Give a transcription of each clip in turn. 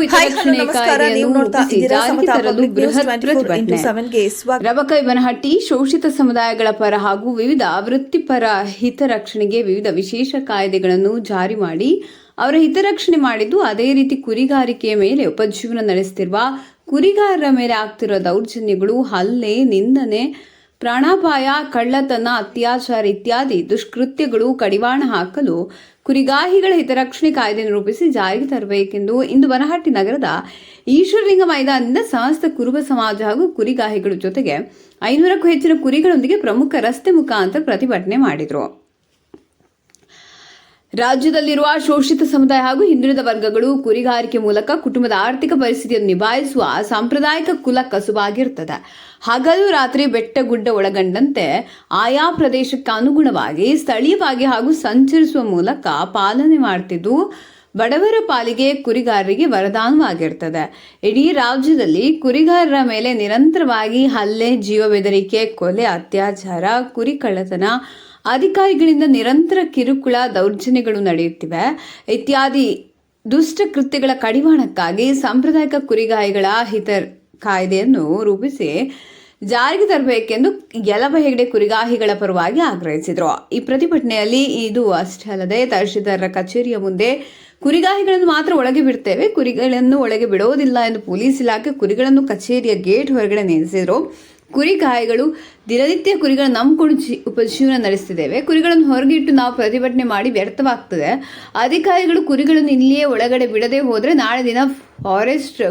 ಕುರಿ ಹಾಯ್ ನಮಸ್ಕಾರ. ನೀವು ನೋಡ್ತಾ ಇದ್ದೀರಾ ಸಮತಾ ತರಲು ಪಬ್ಲಿಕ್ ನ್ಯೂಸ್ ಬೃಹತ್ 24 ಇಂಟು ಪ್ರತಿಭಟನೆ. 7 ಗೆ ಸ್ವಾಗತ. ರಬಕೈಬನಹಟ್ಟಿ ಶೋಷಿತ ಸಮುದಾಯಗಳ ಪರ ಹಾಗೂ ವಿವಿಧ ವೃತ್ತಿಪರ ಹಿತರಕ್ಷಣೆಗೆ ವಿವಿಧ ವಿಶೇಷ ಕಾಯ್ದೆಗಳನ್ನು ಜಾರಿ ಮಾಡಿ ಅವರ ಹಿತರಕ್ಷಣೆ ಮಾಡಿದ್ದು ಅದೇ ರೀತಿ ಕುರಿಗಾರಿಕೆಯ ಮೇಲೆ ಉಪಜೀವನ ನಡೆಸುತ್ತಿರುವ ಕುರಿಗಾರರ ಮೇಲೆ ಆಗ್ತಿರೋ ದೌರ್ಜನ್ಯಗಳು ಹಲ್ಲೆ ನಿಂದನೆ ಪ್ರಾಣಾಪಾಯ, ಕಳ್ಳತನ, ಅತ್ಯಾಚಾರ ಇತ್ಯಾದಿ ದುಷ್ಕೃತ್ಯಗಳು ಕಡಿವಾಣ ಹಾಕಲು ಕುರಿಗಾಹಿಗಳ ಹಿತರಕ್ಷಣೆ ಕಾಯ್ದೆಯನ್ನು ರೂಪಿಸಿ ಜಾರಿಗೆ ತರಬೇಕೆಂದು ಇಂದು ಬನಹಟ್ಟಿ ನಗರದ ಈಶ್ವರಲಿಂಗ ಮೈದಾನದಿಂದ ಸಮಸ್ತ ಕುರುಬ ಸಮಾಜ ಹಾಗೂ ಕುರಿಗಾಹಿಗಳ ಜೊತೆಗೆ ಐನೂರಕ್ಕೂ ಹೆಚ್ಚಿನ ಕುರಿಗಳೊಂದಿಗೆ ಪ್ರಮುಖ ರಸ್ತೆ ಮುಖಾಂತರ ಪ್ರತಿಭಟನೆ ಮಾಡಿದರು. ರಾಜ್ಯದಲ್ಲಿರುವ ಶೋಷಿತ ಸಮುದಾಯ ಹಾಗೂ ಹಿಂದುಳಿದ ವರ್ಗಗಳು ಕುರಿಗಾರಿಕೆ ಮೂಲಕ ಕುಟುಂಬದ ಆರ್ಥಿಕ ಪರಿಸ್ಥಿತಿಯನ್ನು ನಿಭಾಯಿಸುವ ಸಾಂಪ್ರದಾಯಿಕ ಕುಲ ಕಸುಬಾಗಿರುತ್ತದೆ ಹಗಲು ರಾತ್ರಿ ಬೆಟ್ಟ ಗುಡ್ಡ ಒಳಗೊಂಡಂತೆ ಆಯಾ ಪ್ರದೇಶಕ್ಕೆ ಅನುಗುಣವಾಗಿ ಸ್ಥಳೀಯವಾಗಿ ಹಾಗೂ ಸಂಚರಿಸುವ ಮೂಲಕ ಪಾಲನೆ ಮಾಡ್ತಿದ್ದು ಬಡವರ ಪಾಲಿಗೆ ಕುರಿಗಾರರಿಗೆ ವರದಾನವಾಗಿರ್ತದೆ. ಇಡೀ ರಾಜ್ಯದಲ್ಲಿ ಕುರಿಗಾರರ ಮೇಲೆ ನಿರಂತರವಾಗಿ ಹಲ್ಲೆ, ಜೀವ ಬೆದರಿಕೆ, ಕೊಲೆ, ಅತ್ಯಾಚಾರ, ಕುರಿ ಕಳ್ಳತನ ಅಧಿಕಾರಿಗಳಿಂದ ನಿರಂತರ ಕಿರುಕುಳ ದೌರ್ಜನ್ಯಗಳು ನಡೆಯುತ್ತಿವೆ. ಇತ್ಯಾದಿ ದುಷ್ಟ ಕೃತ್ಯಗಳ ಕಡಿವಾಣಕ್ಕಾಗಿ ಸಾಂಪ್ರದಾಯಿಕ ಕುರಿಗಾಯಿಗಳ ಹಿತ ಕಾಯ್ದೆಯನ್ನು ರೂಪಿಸಿ ಜಾರಿಗೆ ತರಬೇಕೆಂದು ಯಲಬ ಹೆಗಡೆ ಕುರಿಗಾಹಿಗಳ ಪರವಾಗಿ ಆಗ್ರಹಿಸಿದರು. ಈ ಪ್ರತಿಭಟನೆಯಲ್ಲಿ ಇದು ಅಷ್ಟೇ ಅಲ್ಲದೆ ತಹಶೀಲ್ದಾರರ ಕಚೇರಿಯ ಮುಂದೆ ಕುರಿಗಾಹಿಗಳನ್ನು ಮಾತ್ರ ಒಳಗೆ ಬಿಡ್ತೇವೆ. ಕುರಿಗಳನ್ನು ಒಳಗೆ ಬಿಡೋದಿಲ್ಲ ಎಂದು ಪೊಲೀಸ್ ಇಲಾಖೆ ಕುರಿಗಳನ್ನು ಕಚೇರಿಯ ಗೇಟ್ ಹೊರಗಡೆ ನಿಲ್ಲಿಸಿದರು. ಕುರಿಗಾಯಿಗಳು ದಿನನಿತ್ಯ ಕುರಿಗಳನ್ನು ನಂಬಿಕೊಂಡು ಕುಣಚಿ ಉಪಜೀವನ ನಡೆಸ್ತಿದ್ದೇವೆ. ಕುರಿಗಳನ್ನು ಹೊರಗಿಟ್ಟು ನಾವು ಪ್ರತಿಭಟನೆ ಮಾಡಿ ವ್ಯರ್ಥವಾಗ್ತದೆ. ಅಧಿಕಾರಿಗಳು ಕುರಿಗಳನ್ನು ಇಲ್ಲಿಯೇ ಒಳಗಡೆ ಬಿಡದೆ ಹೋದರೆ ನಾಳೆ ದಿನ ಫಾರೆಸ್ಟ್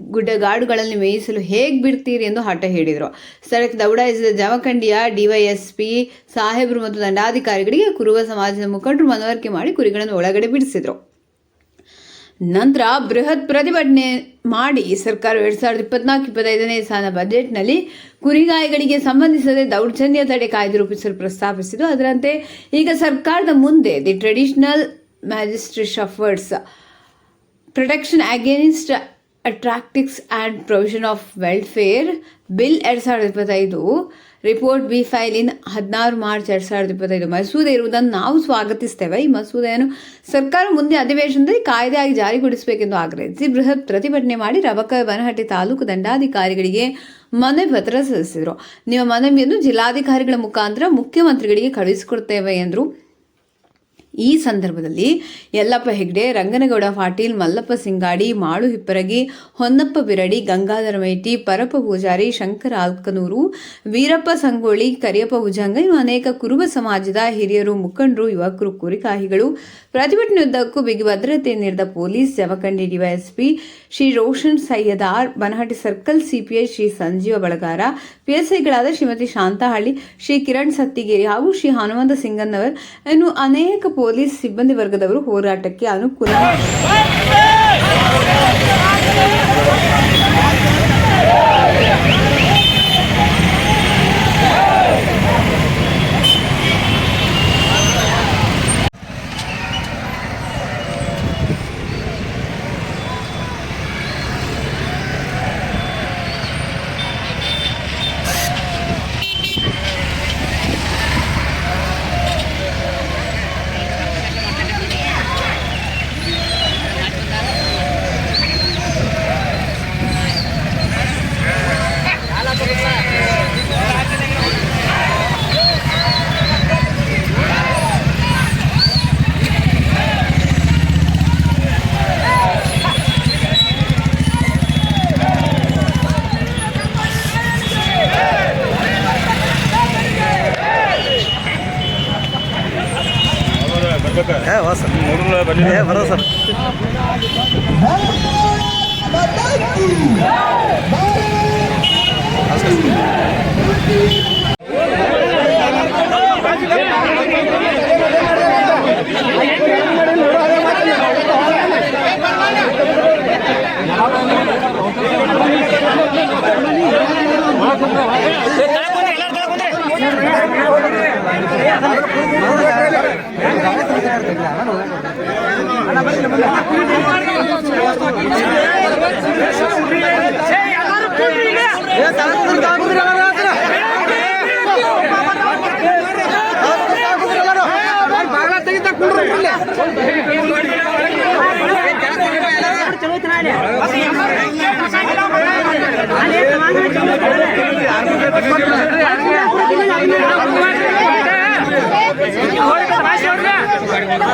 ಗುಡ್ಡಗಾಡುಗಳಲ್ಲಿ ಮೇಯಿಸಲು ಹೇಗೆ ಬಿಡ್ತೀರಿ ಎಂದು ಹಠ ಹೇಳಿದರು. ಸ್ಥಳಕ್ಕೆ ದೌಡಾಯಿಸಿದ ಜಮಖಂಡಿಯ ಡಿವೈಎಸ್ಪಿ ಸಾಹೇಬರು ಮತ್ತು ದಂಡಾಧಿಕಾರಿಗಳಿಗೆ ಕುರುಬ ಸಮಾಜದ ಮುಖಂಡರು ಮನವರಿಕೆ ಮಾಡಿ ಕುರಿಗಳನ್ನು ಒಳಗಡೆ ಬಿಡಿಸಿದರು. ನಂತರ ಬೃಹತ್ ಪ್ರತಿಭಟನೆ ಮಾಡಿ ಸರ್ಕಾರ ಎರಡ್ ಸಾವಿರದ ಇಪ್ಪತ್ನಾಲ್ಕು, ಇಪ್ಪತ್ತೈದನೇ ಸಾಲಿನ ಬಜೆಟ್ನಲ್ಲಿ ಕುರಿಗಾಯಿಗಳಿಗೆ ಸಂಬಂಧಿಸದೆ ದೌರ್ಜನ್ಯ ತಡೆ ಕಾಯ್ದೆ ರೂಪಿಸಲು ಪ್ರಸ್ತಾಪಿಸಿದ್ದು, ಅದರಂತೆ ಈಗ ಸರ್ಕಾರದ ಮುಂದೆ the traditional magistrate offers protection against atrocities and provision of welfare bill ಎರಡು ಸಾವಿರದ ಇಪ್ಪತ್ತೈದು. ರಿಪೋರ್ಟ್ ಬಿ ಫೈಲ್ ಇನ್ ಹದಿನಾರು ಮಾರ್ಚ್ ಎರಡು ಸಾವಿರದ ಇಪ್ಪತ್ತೈದು. ಮಸೂದೆ ಇರುವುದನ್ನು ನಾವು ಸ್ವಾಗತಿಸ್ತೇವೆ. ಈ ಮಸೂದೆಯನ್ನು ಸರ್ಕಾರ ಮುಂದೆ ಅಧಿವೇಶನದಲ್ಲಿ ಕಾಯ್ದೆಯಾಗಿ ಜಾರಿಗೊಳಿಸಬೇಕೆಂದು ಆಗ್ರಹಿಸಿ ಬೃಹತ್ ಪ್ರತಿಭಟನೆ ಮಾಡಿ ರಬಕ ಬನಹಟ್ಟಿ ತಾಲೂಕು ದಂಡಾಧಿಕಾರಿಗಳಿಗೆ ಮನವಿ ಪತ್ರ ಸಲ್ಲಿಸಿದರು. ನಿಮ್ಮ ಮನವಿಯನ್ನು ಜಿಲ್ಲಾಧಿಕಾರಿಗಳ ಮುಖಾಂತರ ಮುಖ್ಯಮಂತ್ರಿಗಳಿಗೆ ಕಳುಹಿಸಿಕೊಡ್ತೇವೆ ಎಂದರು. ಈ ಸಂದರ್ಭದಲ್ಲಿ ಯಲ್ಲಪ್ಪ ಹೆಗ್ಡೆ, ರಂಗನಗೌಡ ಪಾಟೀಲ್, ಮಲ್ಲಪ್ಪ ಸಿಂಗಾಡಿ, ಮಾಳು ಹಿಪ್ಪರಗಿ, ಹೊನ್ನಪ್ಪ ಬಿರಡಿ, ಗಂಗಾಧರ ಮೈಟಿ ಪರಪ ಪೂಜಾರಿ, ಶಂಕರ ಆಲ್ಕನೂರು, ವೀರಪ್ಪ ಸಂಗೋಳಿ ಕರಿಯಪ್ಪ ಭುಜಂಗ ಇನ್ನು ಅನೇಕ ಕುರುಬ ಸಮಾಜದ ಹಿರಿಯರು, ಮುಖಂಡರು, ಯುವಕರು, ಕುರಿಕಾಹಿಗಳು. ಪ್ರತಿಭಟನೆಯುದ್ದಕ್ಕೂ ಬಿಗಿ ಭದ್ರತೆ ನೀಡಿದ police Jamkhandi DYSP Shri Roshan Sayyadar, Banahatti circle CPI Shri Sanjeeva Balagar ಪಿಎಸ್ಐಗಳಾದ Shrimati Shantahalli, Shri Kiran Sattigeri ಹಾಗೂ ಶ್ರೀ ಹನುಮಂತ ಸಿಂಗನ್ನವರ್. ಇನ್ನು ಅನೇಕ ಪೊಲೀಸ್ ಸಿಬ್ಬಂದಿ ವರ್ಗದವರು ಹೋರಾಟಕ್ಕೆ ಅನುಕೂಲ ಮಾಡಿದರು. ಏ ವಾ ಸರ್ ಏ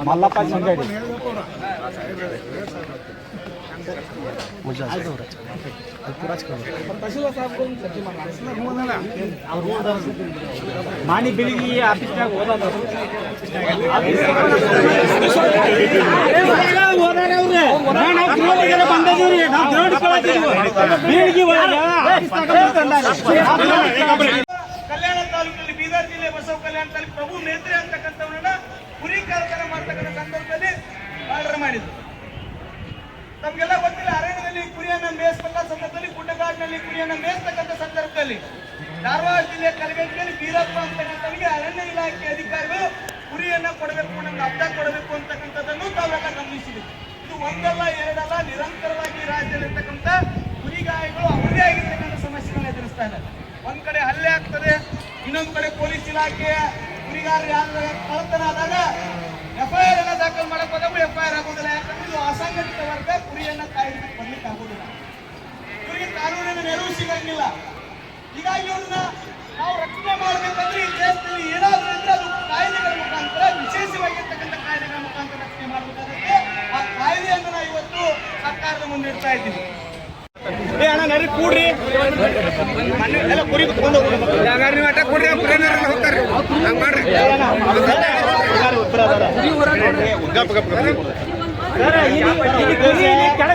ಮಲ್ಲಪ್ಪ ಸಂಗಡಿ ಮಾಣಿ ಬೆಳಿಗ್ಗೆ ಆಫೀಸ್ನಾಗ ಓದೋದು ಕಲ್ಯಾಣ ತಾಲೂಕಿನಲ್ಲಿ ಬೀದರ್ ಜಿಲ್ಲೆ ಬಸವ ಕಲ್ಯಾಣ ತಾಲೂಕು ಪ್ರಭು ಮೇತ್ರೆ ಅಂತಕ್ಕಂಥವನ್ನ ಕುರಿ ಕಾರ್ಖಾನೆ ಮಾಡ್ತಕ್ಕಂಥ ಸಂದರ್ಭದಲ್ಲಿ ಆರ್ಡರ್ ಮಾಡಿದ್ರು. ನಮಗೆಲ್ಲ ಗೊತ್ತಿಲ್ಲ, ಅರಣ್ಯದಲ್ಲಿ ಕುರಿಯನ್ನ ಮೇಯಿಸ್ತಕ್ಕ ಸಂದರ್ಭದಲ್ಲಿ ಗುಡ್ಡಗಾಡಿನಲ್ಲಿ ಕುರಿಯನ್ನ ಮೇಯಿಸ್ತಕ್ಕಂಥ ಸಂದರ್ಭದಲ್ಲಿ ಧಾರವಾಡ ಜಿಲ್ಲೆ ಕಲಗಟ್ಟಿಯಲ್ಲಿ ಬೀರಪ್ಪ ಅಂತಕ್ಕಂಥವ್ರಿಗೆ ಅರಣ್ಯ ಇಲಾಖೆ ಅಧಿಕಾರಿಗಳು ಕುರಿಯನ್ನ ಕೊಡಬೇಕು, ನಮ್ಗೆ ಅರ್ಧ ಕೊಡಬೇಕು ಅಂತಕ್ಕಂಥದ್ದನ್ನು ತಾವೆಲ್ಲ ಗಮನಿಸಿದೆ ಇದು ಒಂದಲ್ಲ, ಎರಡಲ್ಲ, ನಿರಂತರವಾಗಿ ರಾಜ್ಯದಲ್ಲಿರ್ತಕ್ಕಂಥ ಕುರಿಗಾಯಿಗಳು ಅವರದೇ ಆಗಿರ್ತಕ್ಕಂಥ ಸಮಸ್ಯೆಗಳನ್ನ ಎದುರಿಸ್ತಾ ಇದ್ದಾರೆ. ಒಂದ್ ಕಡೆ ಹಲ್ಲೆ ಆಗ್ತದೆ, ಇನ್ನೊಂದ್ ಕಡೆ ಪೊಲೀಸ್ ಇಲಾಖೆಯ ಕುರಿಗಾರರು ಯಾರು ಕಳ್ಳತನ ಆದಾಗ ಎಫ್ಐಆರ್ ಅನ್ನ ದಾಖಲು ಮಾಡಕ್ ಹೋದಾಗ ಎಫ್ಐಆರ್ ಆಗೋದಿಲ್ಲ. ಯಾಕಂದ್ರೆ ಇದು ಅಸಂಘಟಿತ ವರ್ಗ ಕುರಿಯನ್ನ ಕಾಯ್ದು ಬರ್ಲಿಕ್ಕೆ ಆಗೋದಿಲ್ಲ. ಇವರಿಗೆ ಕಾನೂನಿನ ನೆರವು ಸಿಗಂಗಿಲ್ಲ. ಹೀಗಾಗಿ ಇವ್ರನ್ನ ನಾವು ರಕ್ಷಣೆ ಮಾಡಬೇಕಂದ್ರೆ ಈ ದೇಶದಲ್ಲಿ ಏನಾದರೂ ಇದ್ರೆ ಅದು ಕಾಯ್ದೆಗಳ ಮುಖಾಂತರ, ವಿಶೇಷವಾಗಿರ್ತಕ್ಕಂಥ ಕಾಯ್ದೆಗಳ ಮುಖಾಂತರ ರಕ್ಷಣೆ ಮಾಡಬೇಕಾಗುತ್ತೆ. ಆ ಕಾಯ್ದೆಯನ್ನು ನಾವು ಇವತ್ತು ಸರ್ಕಾರದ ಮುಂದೆ ಇಡ್ತಾ ಇದ್ದೀವಿ. ಏ ಅಣ್ಣ ನರಿ ಕೂಡ್ರಿ ಎಲ್ಲ ಕುರಿ ಕುತ್ಕೊಂಡು ಹೋಗ್ತಾರೆ ಕೆಳಗೆ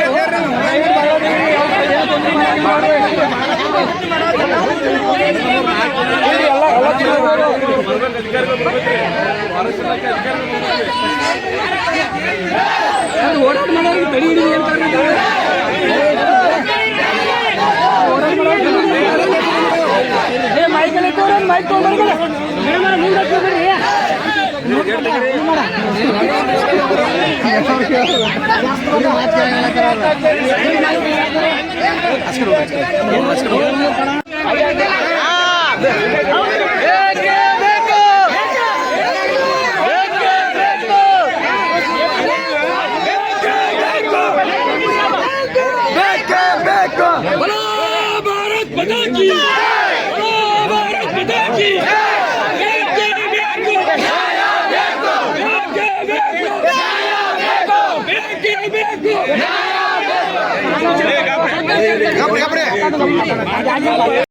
ಓಡಾಟ ಮಾಡೋರಿಗೆ ತಡಿ ಹಿಡಿದು ಏ Michael mike Yeah! Gabriel, Gabriel.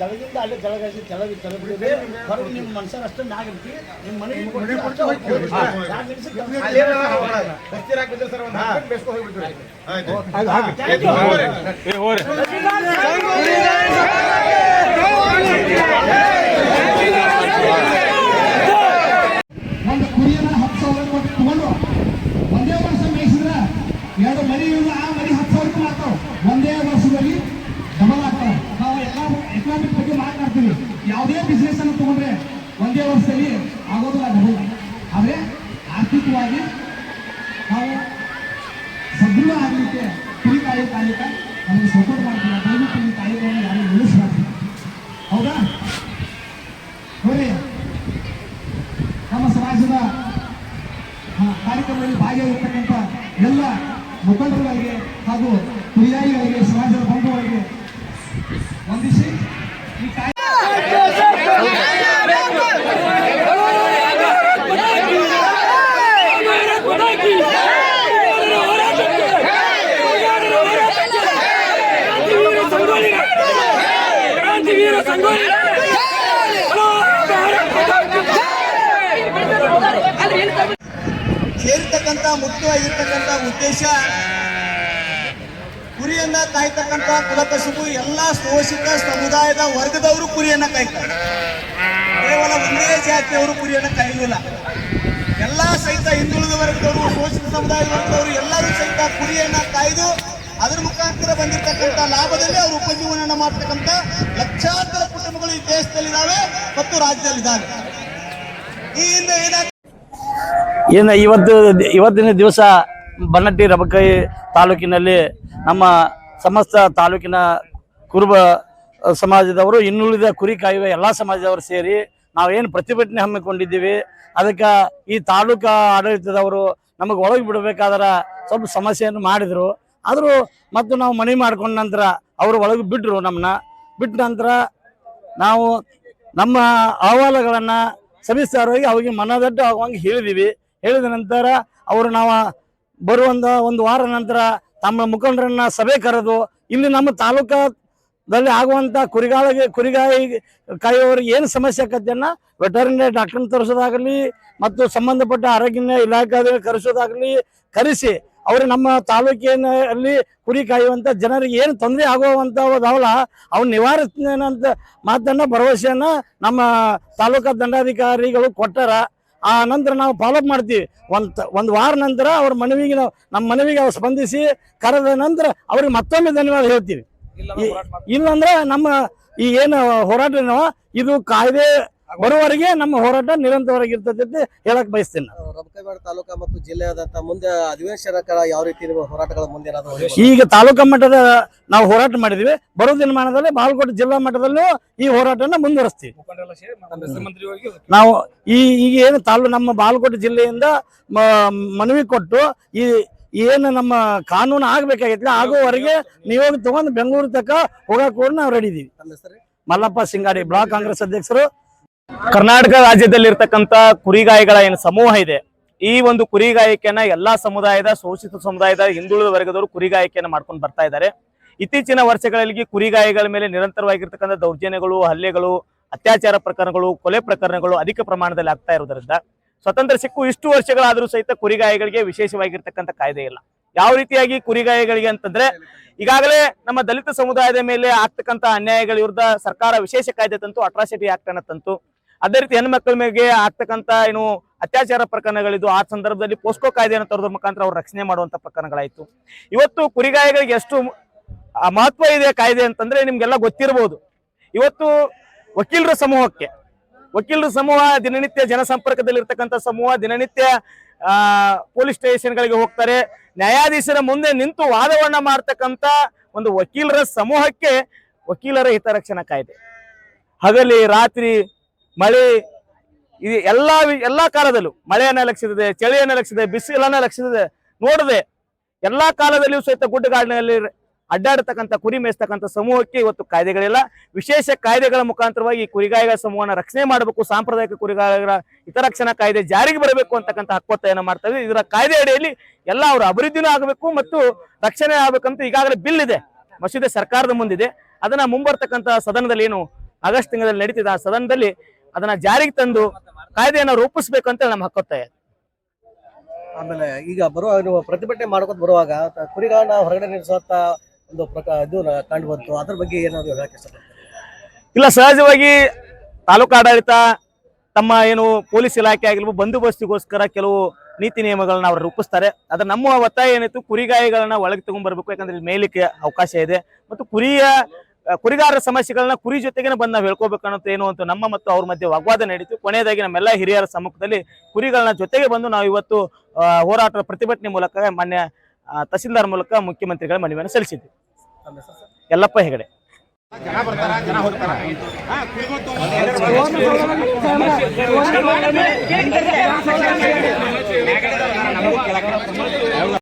ತೆಳಗಿಂದ ಅಲ್ಲಿ ತೆಳಗಾಸಿ ತೆಳಗಿ ತೆಳಗಿದೆ ಹೊರಗೆ ನಿಮ್ಮ ಮನುಷ್ಯರು ಅಷ್ಟು ನಾಗಿರ್ತಿ ಇರ್ತಿ ನಿಮ್ಮ ಮನೆಗೆ ಹೋರಿ ಒಂದು ಕುರಿಯನ್ನ ಹತ್ತು ಸಾವಿರ ಕೊಟ್ಟು ತಗೊಂಡು ಒಂದೇ ವರ್ಷ ಮೇಯಿಸಿದ್ರೆ ಎರಡು ಮರಿ ಇವ್ರು ಆ ಮರಿ ಹತ್ತು ಸಾವಿರ ರೂಪಾಯಿ ಮಾಡ್ತಾವ ಒಂದೇ ವರ್ಷದಲ್ಲಿ ಡಬಲ್ ಆಗ್ತಾವ ನಾವು ಎಲ್ಲ ಎಕನಾಮಿಕ್ ಬಗ್ಗೆ ಮಾತನಾಡ್ತೀವಿ ಯಾವುದೇ ಬಿಸ್ನೆಸ್ ಅನ್ನು ತಗೊಂಡ್ರೆ ಒಂದೇ ವರ್ಷದಲ್ಲಿ ಆಗೋದಿಲ್ಲ ಡಬಲ್ ಆದರೆ ಆರ್ಥಿಕವಾಗಿ ನಾವು ಸದೃಢ ಆಗಲಿಕ್ಕೆ ಕುರಿ ಕಾಯಿ ಕಾಯಕ ನಮಗೆ ಸಪೋರ್ಟ್ ಮಾಡ್ತೀವಿ ದಯವಿಟ್ಟು ಈ ಕಾಯಿಗಳನ್ನು ಯಾರು ನಿಲ್ಲಿಸ್ಬಾರ್ದು ಹೌದಾ ನೋಡಿ ನಮ್ಮ ಸಮಾಜದ ಆ, ಕಾರ್ಯಕ್ರಮದಲ್ಲಿ ಭಾಗಿಯಾಗಿರ್ತಕ್ಕಂಥ ಎಲ್ಲ ಮುಖಂಡರುಗಳಿಗೆ ಹಾಗೂ ಕುರಿಯಾಯಿಗಳಿಗೆ ಸಮಾಜದ ಬಂಧುಗಳಿಗೆ ವಂದಿಸಿ ಈ ಕಾರ್ಯ ಸೇರಿರ್ತಕ್ಕಂಥ ಮುಖ್ಯವಾಗಿರ್ತಕ್ಕಂಥ ಉದ್ದೇಶ, ಕುರಿಯನ್ನ ಕಾಯ್ತಕ್ಕಂಥ ಕುಲಕಸುಬು ಎಲ್ಲ ಶೋಷಿತ ಸಮುದಾಯದ ವರ್ಗದವರು ಕುರಿಯನ್ನ ಕಾಯ್ತಾರೆ. ಕೇವಲ ಒಂದೇ ಜಾತಿಯವರು ಕುರಿಯನ್ನ ಕಾಯುವುದಿಲ್ಲ ಎಲ್ಲ ಸಹಿತ ಹಿಂದುಳಿದ ವರ್ಗದವರು, ಶೋಷಿತ ಸಮುದಾಯದ ವರ್ಗದವರು ಎಲ್ಲರೂ ಸಹಿತ ಕುರಿಯನ್ನ ಕಾಯ್ದು, ಅದರ ಮುಖಾಂತರ ಬಂದಿರತಕ್ಕಂಥ ಲಾಭದಲ್ಲಿ ಅವರು ಉಪಜೀವನ ಮಾಡ್ತಕ್ಕಂಥ ಲಕ್ಷಾಂತರ ಕುಟುಂಬಗಳು ಈ ದೇಶದಲ್ಲಿದ್ದಾವೆ ಮತ್ತು ರಾಜ್ಯದಲ್ಲಿದ್ದಾವೆ. ಈ ಹಿಂದೆ ಇವತ್ತು ಇವತ್ತಿನ ದಿವಸ ಬನ್ನಟ್ಟಿ ರಬಕೈ ತಾಲೂಕಿನಲ್ಲಿ ನಮ್ಮ ಸಮಸ್ತ ತಾಲೂಕಿನ ಕುರುಬ ಸಮಾಜದವರು, ಇನ್ನುಳಿದ ಕುರಿ ಕಾಯುವ ಎಲ್ಲ ಸಮಾಜದವರು ಸೇರಿ ನಾವೇನು ಪ್ರತಿಭಟನೆ ಹಮ್ಮಿಕೊಂಡಿದ್ದೀವಿ. ಅದಕ್ಕೆ ಈ ತಾಲೂಕಾ ಆಡಳಿತದವರು ನಮಗೆ ಒಳಗೆ ಬಿಡಬೇಕಾದ್ರೆ ಸ್ವಲ್ಪ ಸಮಸ್ಯೆಯನ್ನು ಮಾಡಿದರು. ಆದರೂ ಮತ್ತು ನಾವು ಮನವಿ ಮಾಡ್ಕೊಂಡ ನಂತರ ಅವರು ಒಳಗೆ ಬಿಟ್ಟರು ನಮ್ಮನ್ನ ಬಿಟ್ಟ ನಂತರ ನಾವು ನಮ್ಮ ಅಹವಾಲುಗಳನ್ನು ಸವಿಸ್ತಾರವಾಗಿ ಅವರಿಗೆ ಮನದಟ್ಟು ಆಗುವಂಗೆ ಹೇಳಿದೀವಿ. ಹೇಳಿದ ನಂತರ ಅವರು ನಾವು ಬರುವಂಥ ಒಂದು ವಾರ ನಂತರ ತಮ್ಮ ಮುಖಂಡರನ್ನ ಸಭೆ ಕರೆದು ಇಲ್ಲಿ ನಮ್ಮ ತಾಲೂಕಾದಲ್ಲಿ ಆಗುವಂತ ಕುರಿಗಾಳಿಗೆ ಕುರಿಗಾಯಿ ಕಾಯುವವರಿಗೆ ಏನು ಸಮಸ್ಯೆ ಆಕತ್ತನ್ನ ವೆಟರ್ನರಿ ಡಾಕ್ಟರ್ ತರಿಸೋದಾಗಲಿ ಮತ್ತು ಸಂಬಂಧಪಟ್ಟ ಆರೋಗ್ಯ ಇಲಾಖೆ ಕರೆಸೋದಾಗಲಿ ಕರೆಸಿ ಅವರು ನಮ್ಮ ತಾಲೂಕಿನಲ್ಲಿ ಕುರಿ ಕಾಯುವಂಥ ಜನರಿಗೆ ಏನು ತೊಂದರೆ ಆಗುವಂಥವಲ್ಲ ಅವ್ನ ನಿವಾರಿಸ್ತೇನೆ ಅಂತ ಮಾತನ್ನ ಭರವಸೆಯನ್ನ ನಮ್ಮ ತಾಲೂಕಾ ದಂಡಾಧಿಕಾರಿಗಳು ಕೊಟ್ಟಾರ. ಆ ನಂತರ ನಾವು ಫಾಲೋಅಪ್ ಮಾಡ್ತೀವಿ. ಒಂದು ಒಂದು ವಾರ ನಂತರ ಅವ್ರ ಮನವಿಗೆ ನಾವು ನಮ್ಮ ಮನವಿಗೆ ಅವ್ರು ಸ್ಪಂದಿಸಿ ಕರೆದ ನಂತರ ಅವ್ರಿಗೆ ಮತ್ತೊಮ್ಮೆ ಧನ್ಯವಾದ ಹೇಳ್ತೀವಿ. ಇಲ್ಲಂದ್ರೆ ನಮ್ಮ ಈ ಏನು ಹೋರಾಟ ಇದು ಕಾಯ್ದೆ ಬರುವವರೆಗೆ ನಮ್ಮ ಹೋರಾಟ ನಿರಂತರವಾಗಿ ಇರ್ತದೆ ಅಂತ ಹೇಳಕ್ ಬಯಸ್ತೇನೆ ನಾನು. ತಾಲೂಕಾ ಮತ್ತು ಜಿಲ್ಲೆಯಾದಂತ ಮುಂದೆ ಅಧಿವೇಶನಕರ ಯಾವ ರೀತಿ ನಿಮ್ಮ ಹೋರಾಟಗಳ ಮುಂದೆ ಈಗ ತಾಲೂಕಾ ಮಟ್ಟದ ನಾವು ಹೋರಾಟ ಮಾಡಿದ್ವಿ. ಬರೋ ದಿನಮಾನದಲ್ಲಿ ಬಾಗಲಕೋಟೆ ಜಿಲ್ಲಾ ಮಟ್ಟದಲ್ಲೂ ಈ ಹೋರಾಟನ ಮುಂದುವರಿಸ್ತೀವಿ. ನಾವು ಈ ಈಗ ಏನು ತಾಲೂ ನಮ್ಮ ಬಾಗಲಕೋಟೆ ಜಿಲ್ಲೆಯಿಂದ ಮನವಿ ಕೊಟ್ಟು ಈ ಏನು ನಮ್ಮ ಕಾನೂನು ಆಗ್ಬೇಕಾಗೈತಿ ಆಗುವವರೆಗೆ ನೀವು ತಗೊಂಡು ಬೆಂಗಳೂರು ತಕ್ಕ ಹೋಗಕ್ಕೂ ನಾವು ರೆಡಿ ಇದೀವಿ. ಮಲ್ಲಪ್ಪ ಸಿಂಗಾಡಿ ಬ್ಲಾಕ್ ಕಾಂಗ್ರೆಸ್ ಅಧ್ಯಕ್ಷರು ಕರ್ನಾಟಕ ರಾಜ್ಯದಲ್ಲಿರ್ತಕ್ಕಂಥ ಕುರಿಗಾಯಿಗಳ ಏನು ಸಮೂಹ ಇದೆ, ಈ ಒಂದು ಕುರಿಗಾಯಿಕೆಯನ್ನ ಎಲ್ಲಾ ಸಮುದಾಯದ, ಶೋಷಿತ ಸಮುದಾಯದ, ಹಿಂದುಳಿದ ವರ್ಗದವರು ಕುರಿಗಾಯಿಕೆಯನ್ನ ಮಾಡ್ಕೊಂಡು ಬರ್ತಾ ಇದ್ದಾರೆ. ಇತ್ತೀಚಿನ ವರ್ಷಗಳಲ್ಲಿ ಕುರಿಗಾಯಿಗಳ ಮೇಲೆ ನಿರಂತರವಾಗಿರ್ತಕ್ಕಂಥ ದೌರ್ಜನ್ಯಗಳು, ಹಲ್ಲೆಗಳು, ಅತ್ಯಾಚಾರ ಪ್ರಕರಣಗಳು, ಕೊಲೆ ಪ್ರಕರಣಗಳು ಅಧಿಕ ಪ್ರಮಾಣದಲ್ಲಿ ಆಗ್ತಾ ಇರೋದ್ರಿಂದ ಸ್ವತಂತ್ರ ಸಿಕ್ಕು ಇಷ್ಟು ವರ್ಷಗಳಾದರೂ ಸಹಿತ ಕುರಿಗಾಯಿಗಳಿಗೆ ವಿಶೇಷವಾಗಿರ್ತಕ್ಕಂಥ ಕಾಯ್ದೆ ಇಲ್ಲ. ಯಾವ ರೀತಿಯಾಗಿ ಕುರಿಗಾಯಿಗಳಿಗೆ ಅಂತಂದ್ರೆ, ಈಗಾಗಲೇ ನಮ್ಮ ದಲಿತ ಸಮುದಾಯದ ಮೇಲೆ ಆಗ್ತಕ್ಕಂಥ ಅನ್ಯಾಯಗಳ ವಿರುದ್ಧ ಸರ್ಕಾರ ವಿಶೇಷ ಕಾಯ್ದೆ ತಂತು, ಅಟ್ರಾಸಿಟಿ ಆಕ್ಟ್ ಅನ್ನ ತಂತು. ಅದೇ ರೀತಿ ಹೆಣ್ಮಕ್ಳ ಮೇಲೆ ಆಗ್ತಕ್ಕಂತ ಏನು ಅತ್ಯಾಚಾರ ಪ್ರಕರಣಗಳಿದ್ದು, ಆ ಸಂದರ್ಭದಲ್ಲಿ ಪೋಸ್ಕೋ ಕಾಯ್ದೆಯನ್ನು ತರೋದ್ರ ಮುಖಾಂತರ ಅವ್ರು ರಕ್ಷಣೆ ಮಾಡುವಂತ ಪ್ರಕರಣಗಳಾಯ್ತು. ಇವತ್ತು ಕುರಿಗಾಯಿಗಳಿಗೆ ಎಷ್ಟು ಮಹತ್ವ ಇದೆ ಕಾಯ್ದೆ ಅಂತಂದ್ರೆ ನಿಮ್ಗೆಲ್ಲ ಗೊತ್ತಿರಬಹುದು ಇವತ್ತು ವಕೀಲರ ಸಮೂಹಕ್ಕೆ, ವಕೀಲರ ಸಮೂಹ ದಿನನಿತ್ಯ ಜನಸಂಪರ್ಕದಲ್ಲಿರ್ತಕ್ಕಂಥ ಸಮೂಹ ದಿನನಿತ್ಯ, ಆ, ಪೊಲೀಸ್ ಸ್ಟೇಷನ್ಗಳಿಗೆ ಹೋಗ್ತಾರೆ. ನ್ಯಾಯಾಧೀಶರ ಮುಂದೆ ನಿಂತು ವಾದವನ್ನ ಮಾಡ್ತಕ್ಕಂಥ ಒಂದು ವಕೀಲರ ಸಮೂಹಕ್ಕೆ ವಕೀಲರ ಹಿತರಕ್ಷಣಾ ಕಾಯ್ದೆ. ಹಗಲಿ, ರಾತ್ರಿ ಮಳೆ ಇದು ಎಲ್ಲಾ ಎಲ್ಲಾ ಕಾಲದಲ್ಲೂ ಮಳೆಯನ್ನ ಲಕ್ಷಿಸಿದೆ, ಚಳಿಯನ್ನ ಲಕ್ಷಿಸಿದೆ, ಬಿಸಿಲನ್ನ ಲಕ್ಷಿಸಿದೆ, ನೋಡದೆ ಎಲ್ಲಾ ಕಾಲದಲ್ಲಿಯೂ ಸಹಿತ ಗುಡ್ಡಗಾಡಿನಲ್ಲಿ ಅಡ್ಡಾಡತಕ್ಕಂಥ, ಕುರಿ ಮೇಯಿಸ್ತಕ್ಕಂಥ ಸಮೂಹಕ್ಕೆ ಇವತ್ತು ಕಾಯ್ದೆಗಳಿಲ್ಲ. ವಿಶೇಷ ಕಾಯ್ದೆಗಳ ಮುಖಾಂತರವಾಗಿ ಈ ಕುರಿಗಾಯಿಗಳ ಸಮೂಹನ ರಕ್ಷಣೆ ಮಾಡಬೇಕು, ಸಾಂಪ್ರದಾಯಿಕ ಕುರಿಗಾಯಿಗಳ ಹಿತರಕ್ಷಣಾ ಕಾಯ್ದೆ ಜಾರಿಗೆ ಬರಬೇಕು ಅಂತಕ್ಕಂಥ ಹಕ್ಕೊತ್ತಾಯನ ಮಾಡ್ತೇವೆ ಇದರ ಕಾಯ್ದೆ ಅಡಿಯಲ್ಲಿ ಎಲ್ಲ ಅವರ ಅಭಿವೃದ್ಧಿನೂ ಆಗಬೇಕು ಮತ್ತು ರಕ್ಷಣೆ ಆಗಬೇಕಂತ ಈಗಾಗಲೇ ಬಿಲ್ ಇದೆ. ಮಸೂದೆ ಸರ್ಕಾರದ ಮುಂದಿದೆ. ಅದನ್ನ ಮುಂಬರ್ತಕ್ಕಂಥ ಸದನದಲ್ಲಿ ಏನು ಆಗಸ್ಟ್ ತಿಂಗಳಲ್ಲಿ ನಡೀತಿದೆ. ಆ ಸದನದಲ್ಲಿ ಅದನ್ನ ಜಾರಿಗೆ ತಂದು ಕಾಯ್ದೆಯನ್ನು ಅಂತ ನಮ್ಮ ಹಕ್ಕೊತ್ತಾಯ ಆಮೇಲೆ ಈಗ ಬರುವ ನೀವು ಪ್ರತಿಭಟನೆ ಮಾಡ್ಕೊತ ಬರುವಾಗ ಕುರಿಗಳನ್ನ ಹೊರಗಡೆ ನಿಲ್ಲಿಸುವಂತ ಒಂದು ಪ್ರಕಾರ ಇದು ಕಂಡು ಬಂತು. ಅದ್ರ ಬಗ್ಗೆ ಏನಾದ್ರು ಹೇಳಕ್ಕೆ ಇಲ್ಲ ಸಹಜವಾಗಿ ತಾಲೂಕು ಆಡಳಿತ ತಮ್ಮ ಏನು ಪೊಲೀಸ್ ಇಲಾಖೆ ಆಗಿರ್ಬೋದು ಬಂದೋಬಸ್ತಿಗೋಸ್ಕರ ಕೆಲವು ನೀತಿ ನಿಯಮಗಳನ್ನ ಅವ್ರು ರೂಪಿಸ್ತಾರೆ. ಅದ್ರ ನಮ್ಮ ಒತ್ತಾಯ ಏನಿತ್ತು ಕುರಿಗಾಯಿಗಳನ್ನ ಒಳಗೆ ತಗೊಂಡ್ಬರ್ಬೇಕು ಯಾಕಂದ್ರೆ ಇಲ್ಲಿ ಮೇಲಿಕ್ಕೆ ಅವಕಾಶ ಇದೆ. ಮತ್ತು ಕುರಿಯ ಕುರಿಗಾರರ ಸಮಸ್ಯೆಗಳನ್ನ ಕುರಿ ಜೊತೆಗೆ ಬಂದು ನಾವು ಹೇಳ್ಕೋಬೇಕನ್ನೋದು ಏನು ಅಂತ ನಮ್ಮ ಮತ್ತು ಅವ್ರ ಮಧ್ಯೆ ವಾಗ್ವಾದ ನಡೀತು. ಕೊನೆಯದಾಗಿ ನಮ್ಮೆಲ್ಲ ಹಿರಿಯರ ಸಮ್ಮುಖದಲ್ಲಿ ಕುರಿಗಳನ್ನ ಜೊತೆಗೆ ಬಂದು ನಾವು ಇವತ್ತು ಹೋರಾಟ ಪ್ರತಿಭಟನೆ ಮೂಲಕ ಮಾನ್ಯ ತಹಸೀಲ್ದಾರ್ ಮೂಲಕ ಮುಖ್ಯಮಂತ್ರಿಗಳ ಮನವಿಯನ್ನು ಸಲ್ಲಿಸಿದ್ವಿ. ಎಲ್ಲಪ್ಪ ಹೆಗಡೆ. ಜನ